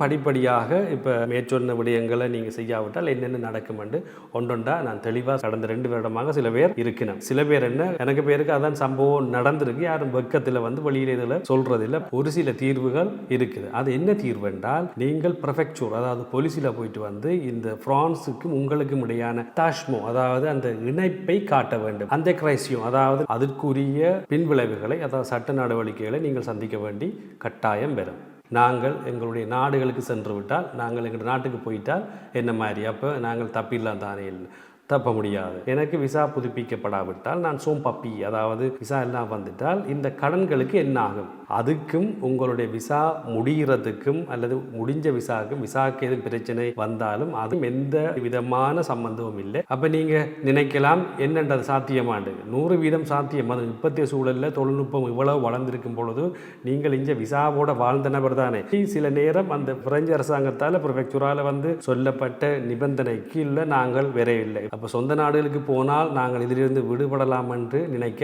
படிப்படியாக இப்போ மேற்சொன்ன விடயங்களை நீங்கள் செய்யாவிட்டால் என்னென்ன நடக்கும் என்று ஒன்றொண்டா நான் தெளிவாக கடந்த ரெண்டு வருடமாக சில பேர் இருக்கணும் சில பேர் என்ன? எனக்கு பேருக்கு அதான் சம்பவம் நடந்திருக்கு. யாரும் வெக்கத்தில் வந்து வெளியில் இதில் சொல்கிறதில்ல ஒரு சில தீர்வுகள் இருக்குது. அது என்ன தீர்வு என்றால் நீங்கள் ப்ரஃபெக்சூர் அதாவது பொலிசியில் போயிட்டு வந்து இந்த ஃப்ரான்ஸுக்கும் உங்களுக்கும் இடையான தாஷ்மோ அதாவது அந்த இணைப்பை காட்ட வேண்டும். அந்த கிரைசியம் அதாவது அதற்குரிய பின்விளைவுகளை அதாவது சட்ட நடவடிக்கைகளை நீங்கள் சந்திக்க வேண்டி கட்டாயம் பெறும் நாங்கள் எங்களுடைய நாடுகளுக்கு சென்று விட்டால் நாங்கள் எங்கள் நாட்டுக்கு போயிட்டால் என்ன மாதிரி? அப்போ நாங்கள் தப்பிடலாம் தானே. இல்லை தப்ப முடியாது. எனக்கு விசா புதுப்பிக்கப்படாவிட்டால் நான் சோம்பப்பி அதாவது விசா எல்லாம் வந்துட்டால் இந்த கடன்களுக்கு என்ன ஆகும்? அதுக்கும் உங்களுடைய விசா முடிகிறதுக்கும் அல்லது முடிஞ்ச விசாவுக்கும் விசாவுக்கு எதுவும் பிரச்சனை வந்தாலும் அதுவும் எந்த விதமான சம்பந்தமும் இல்லை. அப்போ நீங்கள் நினைக்கலாம் என்னன்றது சாத்தியமாண்டு. நூறு வீதம் சாத்தியம். அது இப்பத்திய சூழலில் தொழில்நுட்பம் இவ்வளவு வளர்ந்திருக்கும் பொழுது நீங்கள் இங்கே விசாவோட வாழ்ந்த நபர் தானே. சில நேரம் அந்த பிரெஞ்சு அரசாங்கத்தால் ப்ரிஃபெக்சுரால் வந்து சொல்லப்பட்ட நிபந்தனை கீழே நாங்கள் விரைவில்லை அப்போ சொந்த நாடுகளுக்கு போனால் நாங்கள் இதிலிருந்து விடுபடலாம் என்று நினைக்க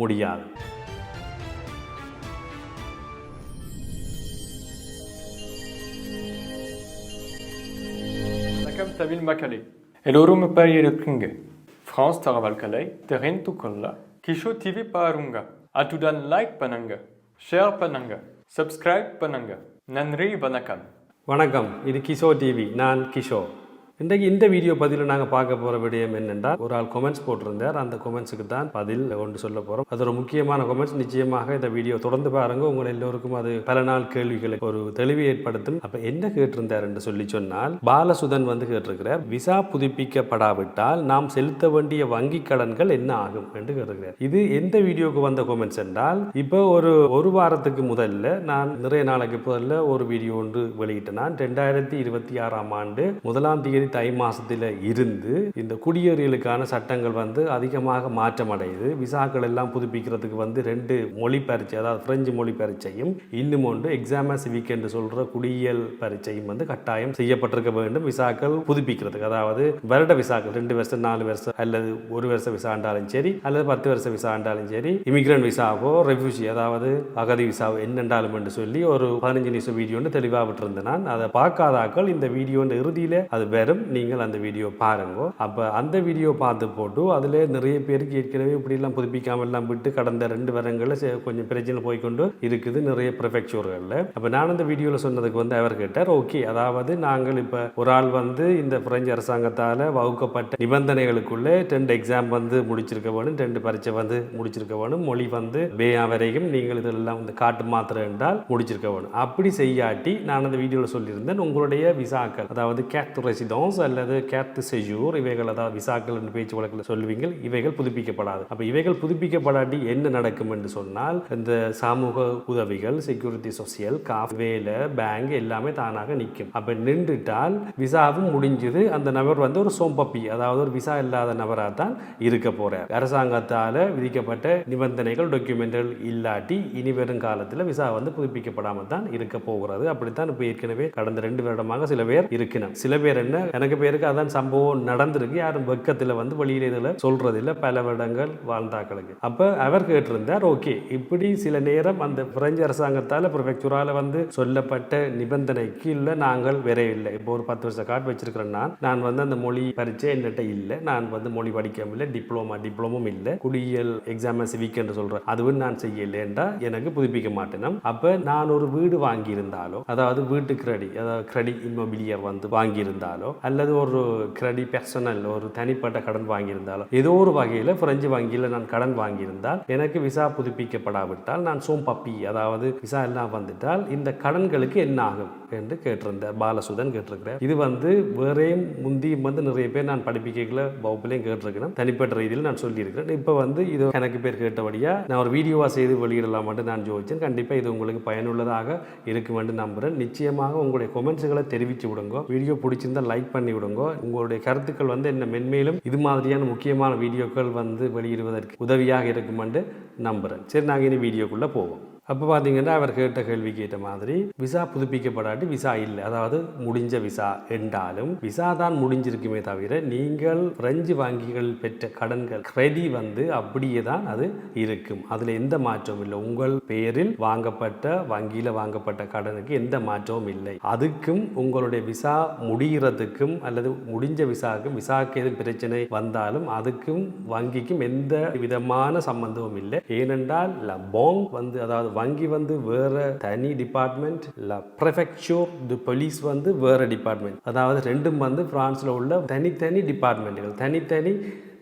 முடியாது. வணக்கம் தமிழ் மக்களே எல்லோரும் எப்படி இருக்கீங்க ஃப்ரான்ஸ் தகவல்களை தெரிந்து கொள்ள கிஷோ டிவி பாருங்க அத்துடன் லைக் பண்ணுங்க ஷேர் பண்ணுங்க சப்ஸ்கிரைப் பண்ணுங்க நன்றி வணக்கம் வணக்கம். இது கிஷோ டிவி நான் கிஷோ இன்றைக்கு இந்த வீடியோ பதிவில் நாங்கள் பார்க்க போகிற விடயம் என்னென்றால் ஒரு ஆள் கொமெண்ட்ஸ் போட்டிருந்தார். அந்த கொமெண்ட்ஸுக்கு தான் பதில் ஒன்று சொல்ல போகிறோம் அது ஒரு முக்கியமான கொமெண்ட்ஸ் நிச்சயமாக இந்த வீடியோ தொடர்ந்து பாருங்க. உங்கள் எல்லோருக்கும் அது பல நாள் கேள்விகளை ஒரு தெளிவு ஏற்படுத்தும். அப்போ என்ன கேட்டிருந்தார் என்று சொல்லி சொன்னால் பாலசுதன் வந்து கேட்டிருக்கிறார் விசா புதுப்பிக்கப்படாவிட்டால் நாம் செலுத்த வேண்டிய வங்கி கடன்கள் என்ன ஆகும்? என்று கேட்டிருக்கிறார். இது எந்த வீடியோக்கு வந்த கொமெண்ட்ஸ் என்றால் இப்போ ஒரு ஒரு வாரத்துக்கு முதல்ல நான் நிறைய நாளைக்கு முதல்ல ஒரு வீடியோ ஒன்று வெளியிட்டேன். நான் ரெண்டாயிரத்தி இருபத்தி ஆறாம் ஆண்டு முதலாம் தேதி தை மாதத்தில் இருந்து இந்த குடியேறியலுக்கான சட்டங்கள் வந்து அதிகமாக மாற்றம் அடையுது விசாக்கள் எல்லாம் புதுப்பிக்கிறதுக்கு வந்து ரெண்டு மொழி பரீட்சை அதாவது பிரெஞ்சு மொழி பரீட்சையும் இன்னும் ஒன்று எக்ஸாமஸ் வீக்கெண்டு சொல்கிற குடியியல் பரீட்சையும் வந்து கட்டாயம் செய்யப்பட்டிருக்க வேண்டும். விசாக்கள் புதுப்பிக்கிறதுக்கு அதாவது வருட விசாக்கள் ரெண்டு வருஷம் நாலு வருஷம் அல்லது ஒரு வருஷம் விசா ஆண்டாலும் சரி அல்லது பத்து வருஷம் விசா ஆண்டாலும் சரி இமிகிரண்ட் விசாவோ ரெஃப்யூஜி அதாவது அகதி விசாவோ என்னென்றாலும் என்று சொல்லி ஒரு பதினஞ்சு நிமிஷம் வீடியோன்னு தெளிவாக விட்டுருந்தேன் நான். அதை பார்க்காதாக்கள் இந்த வீடியோ இறுதியில் அது வெறும் நீங்கள் அந்த வீடியோ பாருங்க. அப்போ அந்த வீடியோ பார்த்து போட்டு அதில் நிறைய பேருக்கு ஏற்கனவே இப்படிலாம் புதுப்பிக்காமல் எல்லாம் விட்டு கடந்த ரெண்டு வருடங்களில் கொஞ்சம் பிரச்சனை போய்க்கொண்டு இருக்குது நிறைய ப்ரிஃபெக்சூர்களில் அப்போ நான் அந்த வீடியோவில் சொன்னதுக்கு வந்து அவர் கேட்டார் ஓகே அதாவது நாங்கள் இப்போ ஒரு ஆள் வந்து இந்த பிரெஞ்சு அரசாங்கத்தால் வகுக்கப்பட்ட நிபந்தனைகளுக்குள்ளே ரெண்டு எக்ஸாம் வந்து முடிச்சிருக்க வேணும் ரெண்டு பரீட்சை வந்து முடிச்சிருக்க வேணும் மொழி வந்து பேயா வரைக்கும் நீங்கள் இதெல்லாம் வந்து காட்டு மாத்திரை என்றால் முடிச்சிருக்க வேணும். அப்படி செய்யாட்டி நான் அந்த வீடியோவில் சொல்லியிருந்தேன் உங்களுடைய விசாக்கள் அதாவது கேத் ரெசிடன்ஸ் அல்லது கேத்து செஜூர் இவைகள் அதாவது விசாக்கள் என்று பேச்சு வழக்கில் சொல்லுவீங்கள். இவைகள் புதுப்பிக்கப்படாது. அப்போ இவைகள் புதுப்பிக்கப்படாட்டி என்ன நடக்கும் என்று சொன்னால் இந்த சமூக உதவிகள் செக்யூரிட்டி சோசியல் காஃப் வேலை பேங்க் எல்லாமே தானாக நிற்கும். அப்போ நின்றுட்டால் விசாவும் முடிஞ்சது. அந்த நபர் வந்து ஒரு சோம்பப்பி அதாவது ஒரு விசா இல்லாத நபராக தான் இருக்க போகிறார் அரசாங்கத்தால் விதிக்கப்பட்ட நிபந்தனைகள் டாக்குமெண்ட்கள் இல்லாட்டி இனி வரும் காலத்தில் விசா வந்து புதுப்பிக்கப்படாமல் தான் இருக்க போகிறது. அப்படித்தான் இப்போ ஏற்கனவே கடந்த ரெண்டு வருடமாக சில பேர் இருக்கணும் சில பேர் என்ன எனக்கு பேருக்கு அதான் சம்பவம் நடந்திருக்கு. யாரும் வெக்கத்தில் வந்து வெளியில இதில் சொல்றதில்ல. பல வருடங்கள் வாழ்ந்தாக்களுக்கு. அப்போ அவர் கேட்டிருந்தார் ஓகே இப்படி சில நேரம் அந்த பிரெஞ்சு அரசாங்கத்தால் ப்ரிஃபெக்சரால் வந்து சொல்லப்பட்ட நிபந்தனை கீழே நாங்கள் விரைவில்லை இப்போ ஒரு பத்து வருஷம் கார்டு வச்சிருக்கிறேன் நான். நான் வந்து அந்த மொழி பரீட்சை என்கிட்ட இல்லை. நான் வந்து மொழி படிக்க முடியல. டிப்ளமா டிப்ளமும் இல்லை. குடியியல் எக்ஸாம் சிவிக் என்று சொல்றேன் அதுவும் நான் செய்யலைன்றா எனக்கு புதுப்பிக்க மாட்டேனும். அப்போ நான் ஒரு வீடு வாங்கியிருந்தாலோ அதாவது வீட்டு கிரெடிட் அதாவது கிரெடிட் இம்மோபிலியர் வந்து வாங்கியிருந்தாலோ அல்லது ஒரு கிரெடி பர்சனல் ஒரு தனிப்பட்ட கடன் வாங்கியிருந்தாலும் ஏதோ ஒரு வகையில் பிரெஞ்சு வங்கியில் நான் கடன் வாங்கியிருந்தால் எனக்கு விசா புதுப்பிக்கப்படாவிட்டால் நான் சோம்பப்பி அதாவது விசா எல்லாம் வந்துட்டால் இந்த கடன்களுக்கு என்ன ஆகும் என்று கேட்டிருந்தேன் பாலசுதன் கேட்டிருக்கிறேன் இது வந்து வேறையும் முந்தியும் வந்து நிறைய பேர் நான் படிப்பிக்கல வகுப்புலையும் கேட்டிருக்கிறேன். தனிப்பட்ட ரீதியில் நான் சொல்லியிருக்கிறேன். இப்போ வந்து இது எனக்கு பேர் கேட்டபடியாக நான் ஒரு வீடியோவாக செய்து வெளியிடலாம் மட்டும் நான் ஜோதிச்சேன் கண்டிப்பாக இது உங்களுக்கு பயனுள்ளதாக இருக்கும் என்று நம்புகிறேன் நிச்சயமாக உங்களுடைய கொமெண்ட்ஸுகளை தெரிவித்து விடுங்க. வீடியோ பிடிச்சிருந்தா லைக் பண்ணி விடுங்க. உங்களுடைய கருத்துக்கள் வந்து என்ன மென்மேலும் இது மாதிரியான முக்கியமான வீடியோக்கள் வந்து வெளியிடுவதற்கு உதவியாக இருக்கும் என்று நம்புகிறேன் சரி நாங்கள் இனி வீடியோக்குள்ளே போவோம். அப்போ பார்த்தீங்கன்னா அவர் கேட்ட கேள்வி கேட்ட மாதிரி விசா புதுப்பிக்கப்படாட்டி விசா இல்லை. அதாவது முடிஞ்ச விசா என்றாலும் விசா தான் முடிஞ்சிருக்குமே தவிர நீங்கள் பிரெஞ்சு வங்கிகள் பெற்ற கடன்கள் கிரெடி வந்து அப்படியே தான் அது இருக்கும். அதில் எந்த மாற்றமும் இல்லை. உங்கள் பெயரில் வாங்கப்பட்ட வங்கியில் வாங்கப்பட்ட கடனுக்கு எந்த மாற்றமும் இல்லை. அதுக்கும் உங்களுடைய விசா முடிகிறதுக்கும் அல்லது முடிஞ்ச விசாவுக்கும் விசாவுக்கு எதுவும் பிரச்சனை வந்தாலும் அதுக்கும் வங்கிக்கும் எந்த விதமான சம்பந்தமும் இல்லை. ஏனென்றால் லபோங் வந்து அதாவது வங்கி வந்து வேற தனி டிபார்ட்மெண்ட் இல்லை ப்ரெஃபெக்சூர் தி போலீஸ் வந்து வேற டிபார்ட்மெண்ட் அதாவது ரெண்டும் வந்து பிரான்ஸ்ல உள்ள தனித்தனி டிபார்ட்மெண்ட்டுகள் தனித்தனி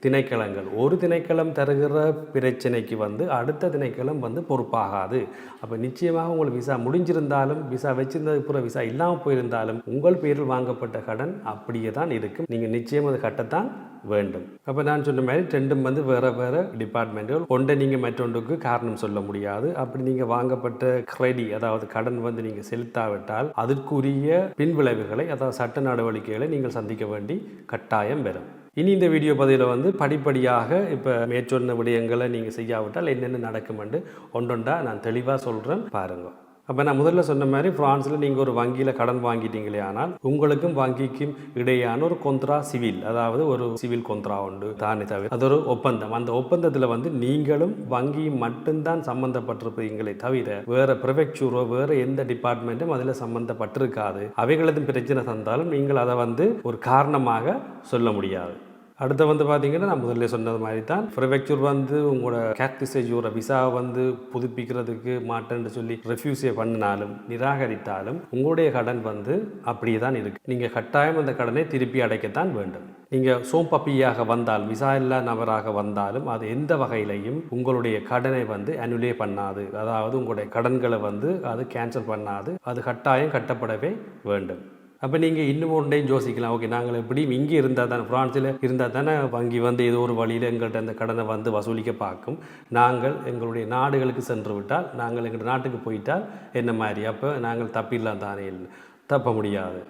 திணைக்களங்கள். ஒரு திணைக்களம் தருகிற பிரச்சனைக்கு வந்து அடுத்த திணைக்களம் வந்து பொறுப்பாகாது. அப்போ நிச்சயமாக உங்களுக்கு விசா முடிஞ்சிருந்தாலும் விசா வச்சிருந்தது பூரா விசா இல்லாமல் போயிருந்தாலும் உங்கள் பேரில் வாங்கப்பட்ட கடன் அப்படியே தான் இருக்கும். நீங்கள் நிச்சயம் அது கட்டத்தான் வேண்டும். அப்போ நான் சொன்ன மாதிரி ரெண்டும் வந்து வேறு வேறு டிபார்ட்மெண்ட்டுகள். ஒன்றை நீங்கள் மற்றொன்றுக்கு காரணம் சொல்ல முடியாது. அப்படி நீங்கள் வாங்கப்பட்ட கிரெடி அதாவது கடன் வந்து நீங்கள் செலுத்தாவிட்டால் அதற்குரிய பின்விளைவுகளை அதாவது சட்ட நடவடிக்கைகளை நீங்கள் சந்திக்க வேண்டி கட்டாயம் வரும். இனி இந்த வீடியோ பதிவில் வந்து படிப்படியாக இப்போ மேற்சொன்ன விடயங்களை நீங்கள் செய்யாவிட்டால் என்னென்ன நடக்குமெண்டு ஒன்றொன்றா நான் தெளிவாக சொல்கிறேன் பாருங்கள் அப்போ நான் முதல்ல சொன்ன மாதிரி ஃப்ரான்ஸில் நீங்கள் ஒரு வங்கியில் கடன் வாங்கிட்டீங்களே ஆனால் உங்களுக்கும் வங்கிக்கும் இடையான ஒரு கொந்த்ரா சிவில் அதாவது ஒரு சிவில் கொந்த்ரா உண்டு. தானே தவிர அது ஒரு ஒப்பந்தம். அந்த ஒப்பந்தத்தில் வந்து நீங்களும் வங்கி மட்டும்தான் சம்மந்தப்பட்டிருப்பீங்களே தவிர வேறு ப்ரிஃபெக்சூரோ வேறு எந்த டிபார்ட்மெண்ட்டும் அதில் சம்மந்தப்பட்டிருக்காது அவைகளது பிரச்சனை தந்தாலும் நீங்கள் அதை வந்து ஒரு காரணமாக சொல்ல முடியாது. அடுத்து வந்து பார்த்தீங்கன்னா நான் முதல்ல சொன்னது மாதிரி தான் ப்ரிஃபெக்சர் வந்து உங்களோட கேக்டிசேஜோட விசாவை வந்து புதுப்பிக்கிறதுக்கு மாட்டேன்னு சொல்லி ரெஃப்யூஸே பண்ணினாலும் நிராகரித்தாலும் உங்களுடைய கடன் வந்து அப்படியே தான் இருக்குது நீங்கள் கட்டாயம் அந்த கடனை திருப்பி அடைக்கத்தான் வேண்டும். நீங்கள் சோம்பப்பியாக வந்தால் விசா இல்லா நபராக வந்தாலும் அது எந்த வகையிலையும் உங்களுடைய கடனை வந்து அனுலே பண்ணாது. அதாவது உங்களுடைய கடன்களை வந்து அது கேன்சல் பண்ணாது. அது கட்டாயம் கட்டப்படவே வேண்டும். அப்போ நீங்கள் இன்னும் ஒன்றையும் யோசிக்கலாம். ஓகே நாங்கள் எப்படியும் இங்கே இருந்தால் தானே ஃப்ரான்ஸில் இருந்தால் தானே வங்கி வந்து ஏதோ ஒரு வழியில் எங்கள்கிட்ட அந்த கடனை வந்து வசூலிக்க பார்க்கும். நாங்கள் எங்களுடைய நாடுகளுக்கு சென்று விட்டால் நாங்கள் எங்கள் நாட்டுக்கு போயிட்டால் என்ன மாதிரி? அப்போ நாங்கள் தப்பிடலாம் தானே. இல்லை தப்ப முடியாது.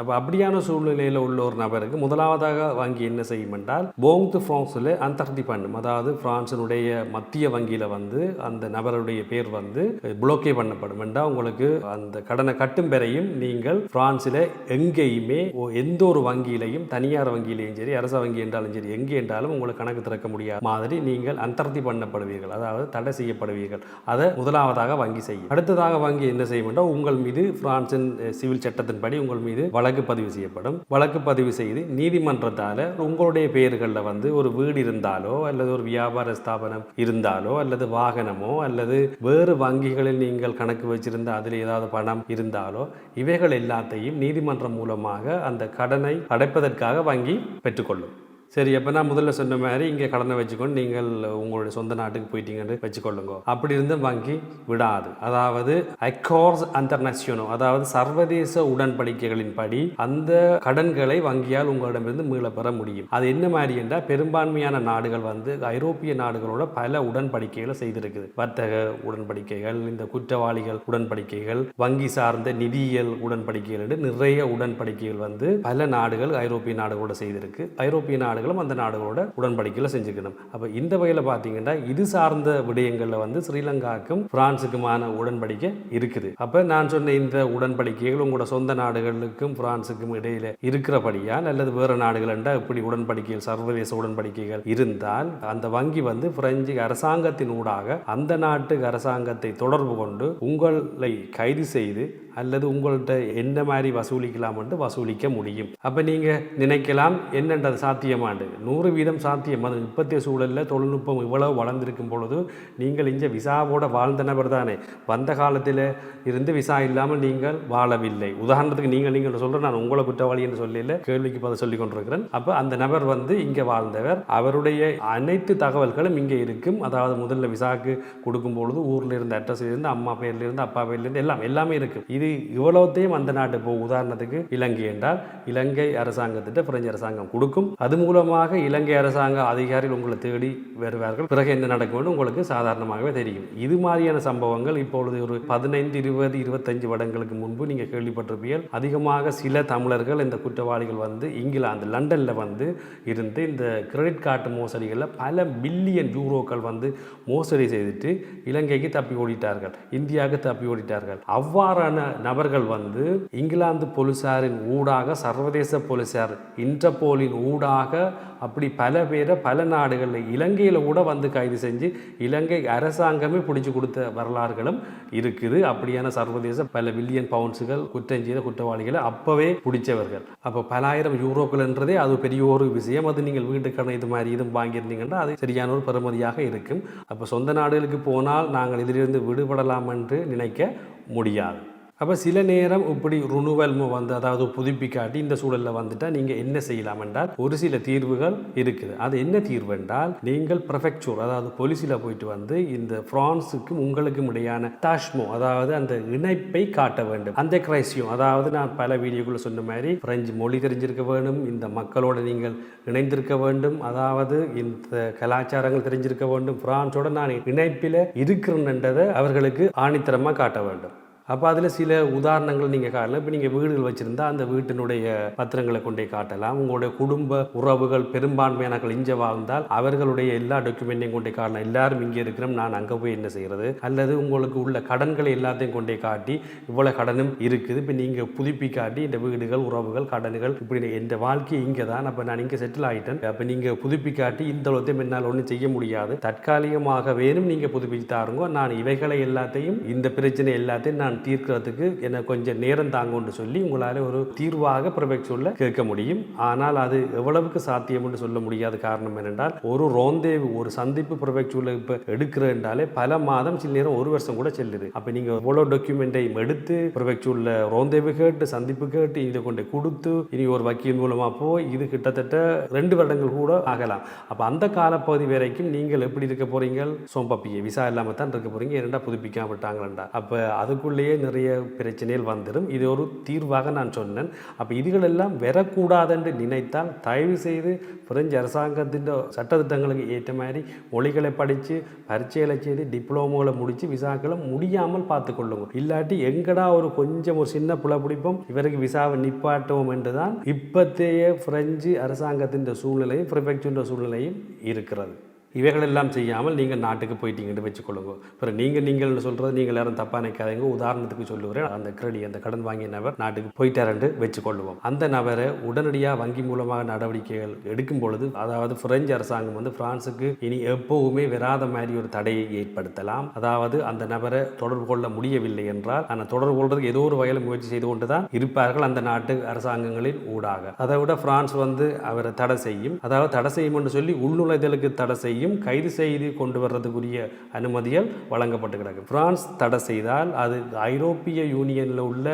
அப்போ அப்படியான சூழ்நிலையில் உள்ள ஒரு நபருக்கு முதலாவதாக வங்கி என்ன செய்யும் என்றால் போங்து ஃப்ரான்ஸில் அந்தர்தி பண்ணும். அதாவது பிரான்சினுடைய மத்திய வங்கியில் வந்து அந்த நபருடைய பேர் வந்து புளோக்கே பண்ணப்படும். என்றால் உங்களுக்கு அந்த கடனை கட்டும் பெறையும் நீங்கள் பிரான்ஸில் எங்கேயுமே எந்த ஒரு வங்கியிலையும் தனியார் வங்கியிலையும் சரி அரச வங்கி என்றாலும் சரி எங்கே என்றாலும் உங்களுக்கு கணக்கு திறக்க முடியாத மாதிரி நீங்கள் அந்தர்த்தி பண்ணப்படுவீர்கள். அதாவது தடை செய்யப்படுவீர்கள். அதை முதலாவதாக வங்கி செய்யும். அடுத்ததாக வங்கி என்ன செய்யும் என்றால் உங்கள் மீது பிரான்சின் சிவில் சட்டத்தின்படி உங்கள் மீது வழக்கு பதிவு செய்யப்படும். வழக்கு பதிவு செய்து நீதிமன்றத்தால் உங்களுடைய பெயர்களில் வந்து ஒரு வீடு இருந்தாலோ அல்லது ஒரு வியாபார ஸ்தாபனம் இருந்தாலோ அல்லது வாகனமோ அல்லது வேறு வங்கிகளில் நீங்கள் கணக்கு வச்சிருந்த அதில் ஏதாவது பணம் இருந்தாலோ இவைகள் எல்லாத்தையும் நீதிமன்றம் மூலமாக அந்த கடனை அடைப்பதற்காக வங்கி பெற்றுக்கொள்ளும். சரி அப்போ நான் முதல்ல சொன்ன மாதிரி இங்கே கடனை வச்சுக்கொண்டு நீங்கள் உங்களுடைய சொந்த நாட்டுக்கு போயிட்டீங்கன்னு வச்சுக்கொள்ளுங்க. அப்படி இருந்து வங்கி விடாது. அதாவது அக்கோர்ஸ் அந்தர்நேஷனோ அதாவது சர்வதேச உடன்படிக்கைகளின் படி அந்த கடன்களை வங்கியால் உங்களிடமிருந்து மீள பெற முடியும். அது என்ன மாதிரி என்றால் பெரும்பான்மையான நாடுகள் வந்து ஐரோப்பிய நாடுகளோட பல உடன்படிக்கைகளை செய்திருக்குது. வர்த்தக உடன்படிக்கைகள் இந்த குற்றவாளிகள் உடன்படிக்கைகள் வங்கி சார்ந்த நிதியியல் உடன்படிக்கைகள் என்று நிறைய உடன்படிக்கைகள் வந்து பல நாடுகள் ஐரோப்பிய நாடுகளோட செய்திருக்கு. ஐரோப்பிய நாடுகளும் அந்த நாடுகளோட உடன்படிக்கையில் செஞ்சுக்கணும். அப்போ இந்த வகையில் பார்த்தீங்கன்னா இது சார்ந்த விடயங்களில் வந்து ஸ்ரீலங்காவுக்கும் பிரான்ஸுக்குமான உடன்படிக்கை இருக்குது. அப்போ நான் சொன்ன இந்த உடன்படிக்கைகள் உங்களோட சொந்த நாடுகளுக்கும் பிரான்ஸுக்கும் இடையில இருக்கிறபடியால் அல்லது வேறு நாடுகள் என்றால் இப்படி உடன்படிக்கைகள் சர்வதேச உடன்படிக்கைகள் இருந்தால் அந்த வங்கி வந்து பிரெஞ்சு அரசாங்கத்தின் ஊடாக அந்த நாட்டு அரசாங்கத்தை தொடர்பு கொண்டு உங்களை கைது செய்து அல்லது உங்கள்கிட்ட என்ன மாதிரி வசூலிக்கலாம் என்று வசூலிக்க முடியும். அப்போ நீங்கள் நினைக்கலாம் என்னன்றது சாத்தியமாண்டு. நூறு வீதம் சாத்தியம். அது இப்பத்திய சூழலில் தொழில்நுட்பம் இவ்வளவு வளர்ந்திருக்கும் பொழுது நீங்கள் இங்கே விசாவோட வாழ்ந்த நபர் தானே. வந்த காலத்தில் இருந்து விசா இல்லாமல் நீங்கள் வாழவில்லை. உதாரணத்துக்கு நீங்கள் நீங்கள் சொல்கிறேன் நான் உங்களை குற்றவாளி என்று சொல்லல கேள்விக்கு பதில் சொல்லி கொண்டிருக்கிறேன். அப்போ அந்த நபர் வந்து இங்கே வாழ்ந்தவர். அவருடைய அனைத்து தகவல்களும் இங்கே இருக்கும். அதாவது முதல்ல விசாக்கு கொடுக்கும் பொழுது ஊரில் இருந்த அட்ரஸ் இருந்து அம்மா பேர்லேருந்து அப்பா பேர்லேருந்து எல்லாம் எல்லாமே இருக்கும் இது இது இவ்வளவுத்தையும் அந்த நாட்டு இப்போ உதாரணத்துக்கு இலங்கை என்றால் இலங்கை அரசாங்கத்திட்ட பிரெஞ்சு அரசாங்கம் கொடுக்கும். அது மூலமாக இலங்கை அரசாங்க அதிகாரிகள் உங்களை தேடி வருவார்கள். பிறகு என்ன நடக்கும்னு உங்களுக்கு சாதாரணமாகவே தெரியும். இது மாதிரியான சம்பவங்கள் இப்பொழுது ஒரு பதினைந்து இருபது இருபத்தஞ்சு வருடங்களுக்கு முன்பு நீங்கள் கேள்விப்பட்டிருப்பீர்கள். அதிகமாக சில தமிழர்கள் இந்த குற்றவாளிகள் வந்து இங்கிலாந்து லண்டனில் வந்து இருந்து இந்த கிரெடிட் கார்டு மோசடிகளில் பல பில்லியன் யூரோக்கள் வந்து மோசடி செய்துட்டு இலங்கைக்கு தப்பி ஓடிட்டார்கள். இந்தியாவுக்கு தப்பி ஓடிட்டார்கள். அவ்வாறான நபர்கள் வந்து இங்கிலாந்து போலீசாரின் ஊடாக சர்வதேச போலீசார் இன்டர்போலின் ஊடாக அப்படி பல பேரை பல நாடுகளில் இலங்கையில் கூட வந்து கைது செஞ்சு இலங்கை அரசாங்கமே பிடிச்சி கொடுத்த வரலாறுகளும் இருக்குது. அப்படியான சர்வதேச பல பில்லியன் பவுண்ட்ஸுகள் குற்றம் செய்த குற்றவாளிகளை அப்போவே பிடிச்சவர்கள். அப்போ பலாயிரம் யூரோக்கள்ன்றதே அது பெரிய ஒரு விஷயம். அது நீங்கள் வீட்டுக்கான இது மாதிரி இதுவும் வாங்கியிருந்தீங்கன்னா அது சரியான ஒரு பெறுமதியாக இருக்கும். அப்போ சொந்த நாடுகளுக்கு போனால் நாங்கள் இதிலிருந்து விடுபடலாம் என்று நினைக்க முடியாது. அப்போ சில நேரம் இப்படி ருணுவல்மு வந்து அதாவது புதுப்பிக்காட்டி இந்த சூழலில் வந்துட்டால் நீங்கள் என்ன செய்யலாம் என்றால் ஒரு சில தீர்வுகள் இருக்குது. அது என்ன தீர்வு என்றால் நீங்கள் ப்ரொஃபெக்சூர் அதாவது பொலிசியில் போயிட்டு வந்து இந்த ஃப்ரான்ஸுக்கும் உங்களுக்கும் இடையான தாஷ்மோ அதாவது அந்த இணைப்பை காட்ட வேண்டும். அந்த கிரைசியம் அதாவது நான் பல வீடியோக்குள்ள சொன்ன மாதிரி பிரெஞ்சு மொழி தெரிஞ்சிருக்க வேண்டும் இந்த மக்களோட நீங்கள் இணைந்திருக்க வேண்டும் அதாவது இந்த கலாச்சாரங்கள் தெரிஞ்சிருக்க வேண்டும் பிரான்ஸோட நான் இணைப்பில் இருக்கிறேன்ன்றதை அவர்களுக்கு ஆணித்தரமாக காட்ட வேண்டும். அப்போ அதில் சில உதாரணங்கள் நீங்கள் காட்டலாம். இப்போ நீங்கள் வீடுகள் வச்சுருந்தா அந்த வீட்டினுடைய பத்திரங்களை கொண்டே காட்டலாம். உங்களுடைய குடும்ப உறவுகள் பெரும்பான்மையானர்கள் இங்கே வாழ்ந்தால் அவர்களுடைய எல்லா டாக்குமெண்ட்டையும் கொண்டே காட்டலாம். எல்லாரும் இங்கே இருக்கிறோம் நான் அங்கே போய் என்ன செய்கிறது அல்லது உங்களுக்கு உள்ள கடன்களை எல்லாத்தையும் கொண்டே காட்டி இவ்வளோ கடனும் இருக்குது. இப்போ நீங்கள் புதுப்பிக்காட்டி இந்த வீடுகள் உறவுகள் கடன்கள் இப்படி இந்த வாழ்க்கை இங்கே தான். அப்போ நான் இங்கே செட்டில் ஆகிட்டேன் அப்போ நீங்கள் புதுப்பிக்காட்டி இந்த அளவுத்தையும் என்னால் ஒன்றும் செய்ய முடியாது. தற்காலிகமாக வேணும் நீங்கள் புதுப்பித்து தாருங்க நான் இவைகளை எல்லாத்தையும் இந்த பிரச்சனை எல்லாத்தையும் நான் தீர்க்கிறதுக்கு என்னை கொஞ்சம் நேரம் தாங்கும்னு சொல்லி உங்களால் ஒரு தீர்வாக பிரபெக்சூரில் கேட்க முடியும். ஆனால் அது எவ்வளவுக்கு சாத்தியம்னு சொல்ல முடியாத காரணம் என்னென்றால் ஒரு ரோந்தேவு ஒரு சந்திப்பு பிரபெக்சூரில் இப்போ எடுக்கிறேன்றாலே பல மாதம் சில நேரம் ஒரு வருஷம் கூட செல்லுது. அப்போ நீங்கள் எவ்வளோ டாக்குமெண்ட்டையும் எடுத்து பிரபெக்சூரில் ரோந்தேவு கேட்டு சந்திப்பு கேட்டு இதை கொண்டு கொடுத்து இனி ஒரு வக்கீல் மூலமாக போய் இது கிட்டத்தட்ட ரெண்டு வருடங்கள் கூட ஆகலாம். அப்போ அந்த காலப்பகுதி வரைக்கும் நீங்கள் எப்படி இருக்க போகிறீங்க சோம்பப்பியை விசா இல்லாமல் தான் இருக்க போகிறீங்க இரண்டா புதுப்பிக்காம விட்டாங்களா? அப்போ அதுக்குள்ளேயே நிறைய பிரச்சனைகள் வந்துடும் இது ஒரு தீர்வாக நான் சொன்னேன். அப்போ இதுகளெல்லாம் வரக்கூடாதென்று நினைத்தால் தயவு செய்து பிரெஞ்சு அரசாங்கத்தின் சட்டத்திட்டங்களுக்கு ஏற்ற மாதிரி மொழிகளை படித்து பரீட்சைகளை செய்து டிப்ளமோவில் முடித்து விசாக்களை முடியாமல் பார்த்து கொள்ளுங்க இல்லாட்டி எங்கடா ஒரு கொஞ்சம் ஒரு சின்ன புல பிடிப்போம் இவருக்கு விசாவை நிப்பாட்டுவோம் என்று தான் இப்பத்தைய பிரெஞ்சு அரசாங்கத்தின் சூழ்நிலையும் ப்ரிஃபெக்சர் சூழ்நிலையும் இருக்கிறது. இவைகளெல்லாம் செய்யாமல் நீங்கள் நாட்டுக்கு போயிட்டீங்கன்னு வச்சுக்கொள்ளுங்க. அப்புறம் நீங்கள் நீங்கள்னு சொல்கிறது நீங்கள் யாரும் தப்பாக நினைக்காதீங்க. உதாரணத்துக்கு சொல்லுகிறேன். அந்த கிரெடி அந்த கடன் வாங்கிய நபர் நாட்டுக்கு போயிட்டாரண்டு வச்சுக்கொள்ளுவோம். அந்த நபரை உடனடியாக வங்கி மூலமாக நடவடிக்கைகள் எடுக்கும் பொழுது அதாவது பிரெஞ்சு அரசாங்கம் வந்து பிரான்ஸுக்கு இனி எப்போவுமே வராத மாதிரி ஒரு தடையை ஏற்படுத்தலாம். அதாவது அந்த நபரை தொடர்பு கொள்ள முடியவில்லை என்றால் அந்த தொடர்பு கொள்றதுக்கு ஏதோ ஒரு வகையில் முயற்சி செய்து கொண்டு தான் இருப்பார்கள் அந்த நாட்டு அரசாங்கங்களின் ஊடாக. அதை விட பிரான்ஸ் வந்து அவரை தடை செய்யும். அதாவது தடை செய்யும் என்று சொல்லி உள்நுழைதலுக்கு தடை செய்யும். கைது செய்து கொண்டு வர்றதுக்குரிய அனுமதிகள் வழங்கப்பட்டு கிடக்கு. பிரான்ஸ் தடை செய்தால் அது ஐரோப்பிய யூனியனில் உள்ள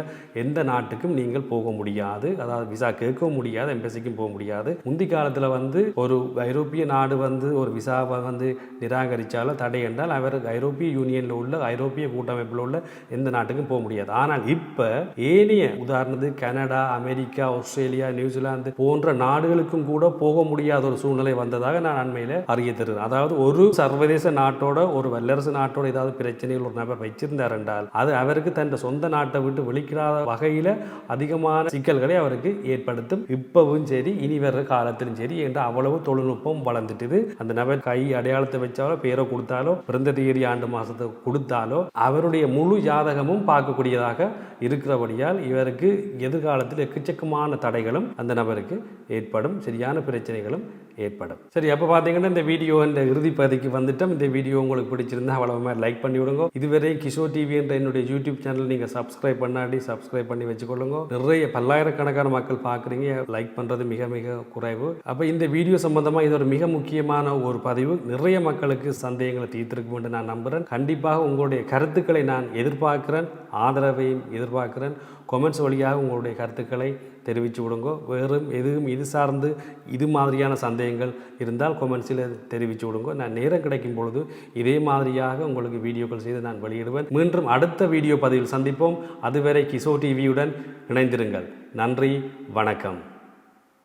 எந்த நாட்டுக்கும் நீங்கள் போக முடியாது. அதாவது விசா கேட்கவும் முடியாது எம்பசிக்கும் போக முடியாது. முந்தி காலத்தில் வந்து ஒரு ஐரோப்பிய நாடு வந்து ஒரு விசாவை வந்து நிராகரித்தாலும் தடை என்றால் அவர் ஐரோப்பிய யூனியனில் உள்ள ஐரோப்பிய கூட்டமைப்பில் உள்ள எந்த நாட்டுக்கும் போக முடியாது. ஆனால் இப்போ ஏனைய உதாரணத்துக்கு கனடா அமெரிக்கா ஆஸ்திரேலியா நியூசிலாந்து போன்ற நாடுகளுக்கும் கூட போக முடியாத ஒரு சூழ்நிலை வந்ததாக நான் அண்மையில் அறிய தருகிறேன் அதாவது ஒரு சர்வதேச நாட்டோட ஒரு வல்லரசு நாட்டோட ஏதாவது பிரச்சனைகள் ஒரு நபர் வச்சிருந்தார் என்றால் அது அவருக்கு தன் சொந்த நாட்டை விட்டு வெளிக்கிடாத வகையில் அதிகமான சிக்கல்களை அவருக்கு ஏற்படுத்தும். இப்பவும் சரி இனி வர்ற காலத்திலும் சரி என்று அவ்வளவு தொழில்நுட்பம் வளர்ந்துட்டுது. அந்த நபர் கை அடையாளத்தை வச்சாலோ பேரை கொடுத்தாலோ பிறந்த தேதி ஆண்டு மாசத்தை கொடுத்தாலோ அவருடைய முழு ஜாதகமும் பார்க்கக்கூடியதாக இருக்கிறபடியால் இவருக்கு எதிர்காலத்தில் எக்கச்சக்கமான தடைகளும் அந்த நபருக்கு ஏற்படும். சரியான பிரச்சனைகளும் ஏற்படும். சரி அப்போ பார்த்தீங்கன்னா இந்த வீடியோ இந்த இறுதி பகுதிக்கு வந்துட்டோம். இந்த வீடியோ உங்களுக்கு பிடிச்சிருந்தா அவ்வளவு மாதிரி லைக் பண்ணி விடுங்க. இதுவரை கிஷோர் டிவி என்ற என்னுடைய யூடியூப் சேனல் நீங்கள் சப்ஸ்கிரைப் பண்ணாடி சப்ஸ்கிரைப் பண்ணி வச்சுக்கொள்ளுங்க. நிறைய பல்லாயிரக்கணக்கான மக்கள் பார்க்குறீங்க லைக் பண்ணுறது மிக மிக குறைவு. அப்போ இந்த வீடியோ சம்பந்தமாக இது ஒரு மிக முக்கியமான ஒரு பதிவு. நிறைய மக்களுக்கு சந்தேகங்களை தீர்த்திருக்கும் என்று நான் நம்புகிறேன் கண்டிப்பாக உங்களுடைய கருத்துக்களை நான் எதிர்பார்க்கிறேன். ஆதரவையும் எதிர்பார்க்கிறேன். கொமெண்ட்ஸ் வழியாக உங்களுடைய கருத்துக்களை தெரிவித்து விடுங்க. வேறும் எதுவும் இது சார்ந்து இது மாதிரியான சந்தேகங்கள் இருந்தால் கொமெண்ட்ஸில் தெரிவித்து விடுங்க. நான் நேரம் கிடைக்கும் பொழுது இதே மாதிரியாக உங்களுக்கு வீடியோக்கள் செய்து நான் வெளியிடுவேன். மீண்டும் அடுத்த வீடியோ பதிவில் சந்திப்போம். அதுவரை கிசோ டிவியுடன் இணைந்திருங்கள். நன்றி வணக்கம்.